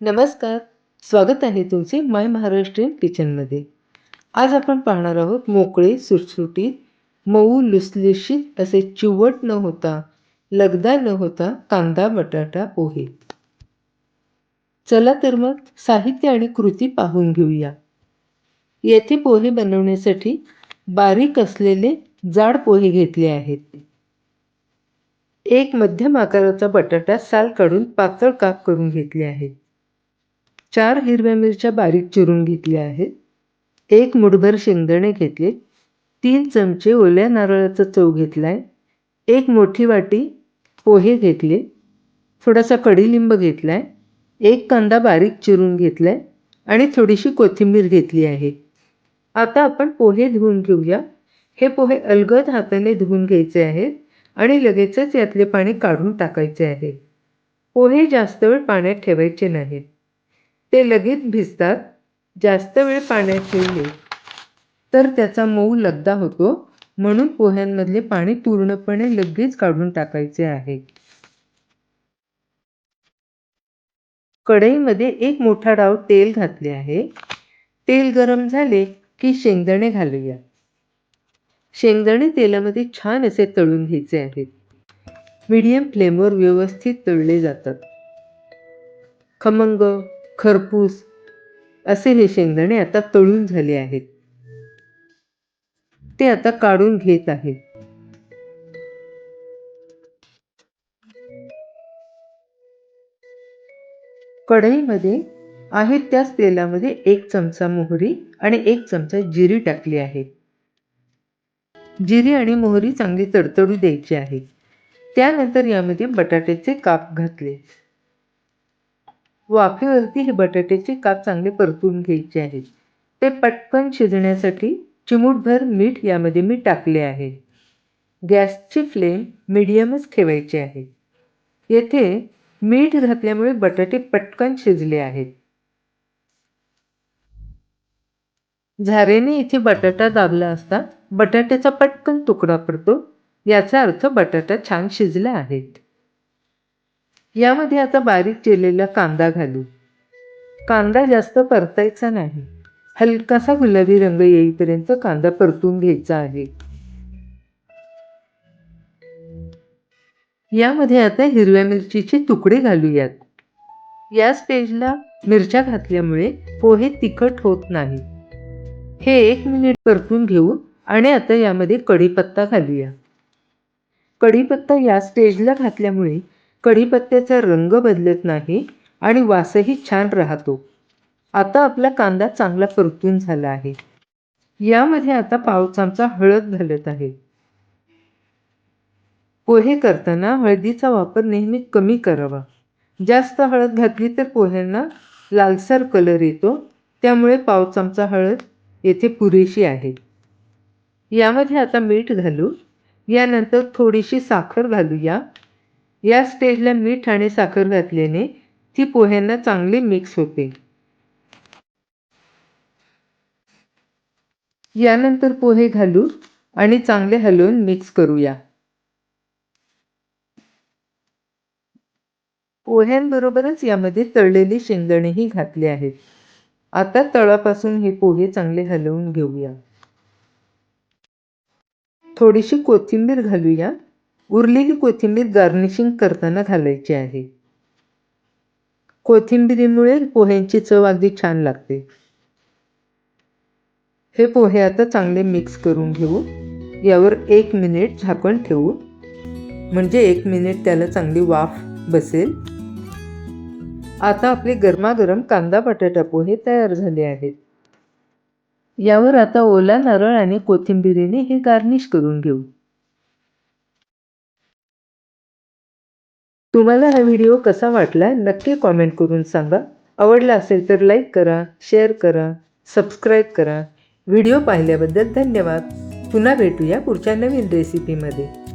नमस्कार स्वागत आहे तुमचे माय महाराष्ट्रीयन किचनमध्ये आज आपण पाहणार आहोत मोकळे सुटसुटीत मऊ लुसलुशीत असे चिवट न होता लगदा न होता कांदा बटाटा पोहे. चला तर मग साहित्य आणि कृती पाहून घेऊया. येथे पोहे बनवण्यासाठी बारीक असलेले जाड पोहे घेतले आहेत. एक मध्यम आकाराचा बटाटा साल काढून पातळ काप करून घेतले आहेत. चार हिरव्या मिरच्या बारीक चिरून घेतल्या आहेत. एक मुठभर शेंगदाणे घेतले. तीन चमचे ओल्या नारळाचा चव घेतला आहे एक मोठी वाटी पोहे घेतले. थोडासा कढिलिंब घेतला आहे एक कांदा बारीक चिरून घेतला आहे आणि थोडीशी कोथिंबीर घेतली आहे. आता आपण पोहे धुवून घेऊया. हे पोहे अलगद हाताने धुवून घ्यायचे आहेत आणि लगेचच यातले पाणी काढून टाकायचे आहे. पोहे जास्त वेळ पाण्यात ठेवायचे नाहीत. ते लगेच भिजतात. जास्त वेळ पाण्यात ठेवले तर त्याचा मऊ लगदा होतो. म्हणून पोह्यांमधले पाणी पूर्णपणे लगेच काढून टाकायचे आहे. कढईमध्ये एक मोठा डाव तेल घातले आहे. तेल गरम झाले की शेंगदाणे घालूया. शेंगदाणे तेलामध्ये छान असे तळून घ्यायचे आहेत. मीडियम फ्लेमवर व्यवस्थित तळले जातात. खमंग खरपूस असे हे शेंगदाणे आता तळून झाले आहेत. ते आता काढून घेत आहेत कढईमध्ये आहेत त्याच तेलामध्ये एक चमचा मोहरी आणि एक चमचा जिरी टाकली आहे. जिरी आणि मोहरी चांगली तडतडू द्यायची आहे. त्यानंतर यामध्ये बटाट्याचे काप घातले. वाफेवरती हे बटाट्याचे काप चांगले परतून घ्यायचे आहेत. ते पटकन शिजण्यासाठी चिमूटभर मीठ यामध्ये मी टाकले आहे. गॅसची फ्लेम मिडियमच ठेवायची आहे. येथे मीठ घातल्यामुळे बटाटे पटकन शिजले आहेत. झारेने इथे बटाटा दाबला असता बटाट्याचा पटकन तुकडा पडतो याचा अर्थ बटाटा छान शिजला आहेत यामध्ये आता बारीक चिरलेला कांदा घालू. कांदा जास्त परतायचा नाही. हलकासा गुलाबी रंग येईपर्यंत कांदा परतून घ्यायचा आहे. यामध्ये आता हिरव्या मिरचीचे तुकडे घालूयात. या स्टेजला मिरच्या घातल्यामुळे पोहे तिखट होत नाही. हे एक मिनिट परतून घेऊ आणि आता यामध्ये कढीपत्ता घालूया. कढीपत्ता या स्टेजला घातल्यामुळे कढीपत्त्याचा रंग बदलत नाही आणि वासही छान राहतो. आता आपला कांदा चांगला परतून झाला आहे. यामध्ये आता पाव चमचा हळद घालत आहे. पोहे करताना हळदीचा वापर नेहमी कमी करावा. जास्त हळद घातली तर पोह्यांना लालसर कलर येतो. त्यामुळे पाव चमचा हळद येथे पुरेशी आहे. यामध्ये आता मीठ घालू. यानंतर थोडीशी साखर घालूया. या स्टेजला मीठ आणि साखर घातल्याने ती पोह्यांना चांगली मिक्स होते. यानंतर पोहे घालू आणि चांगले हलवून मिक्स करूया. पोह्यांबरोबरच यामध्ये तळलेली शेंगदाणेही घातले आहेत. आता तळापासून हे पोहे चांगले हलवून घेऊया. थोडीशी कोथिंबीर घालूया. उरलेली कोथिंबीर गार्निशिंग करताना घालायची आहे. कोथिंबिरीमुळे पोह्यांची चव अगदी छान लागते. हे पोहे आता चांगले मिक्स करून घेऊ. यावर एक मिनिट झाकण ठेवू. म्हणजे एक मिनिट त्याला चांगली वाफ बसेल. आता आपले गरमागरम कांदा बटाटा पोहे तयार झाले आहेत. यावर आता ओला नारळ आणि कोथिंबिरीने हे गार्निश करून घेऊ. तुम्हाला हा व्हिडिओ कसा वाटला नक्की कॉमेंट करून सांगा. आवडला असेल तर लाईक करा शेअर करा सबस्क्राईब करा. व्हिडिओ पाहिल्याबद्दल धन्यवाद. पुन्हा भेटूया पुढच्या नवीन रेसिपीमध्ये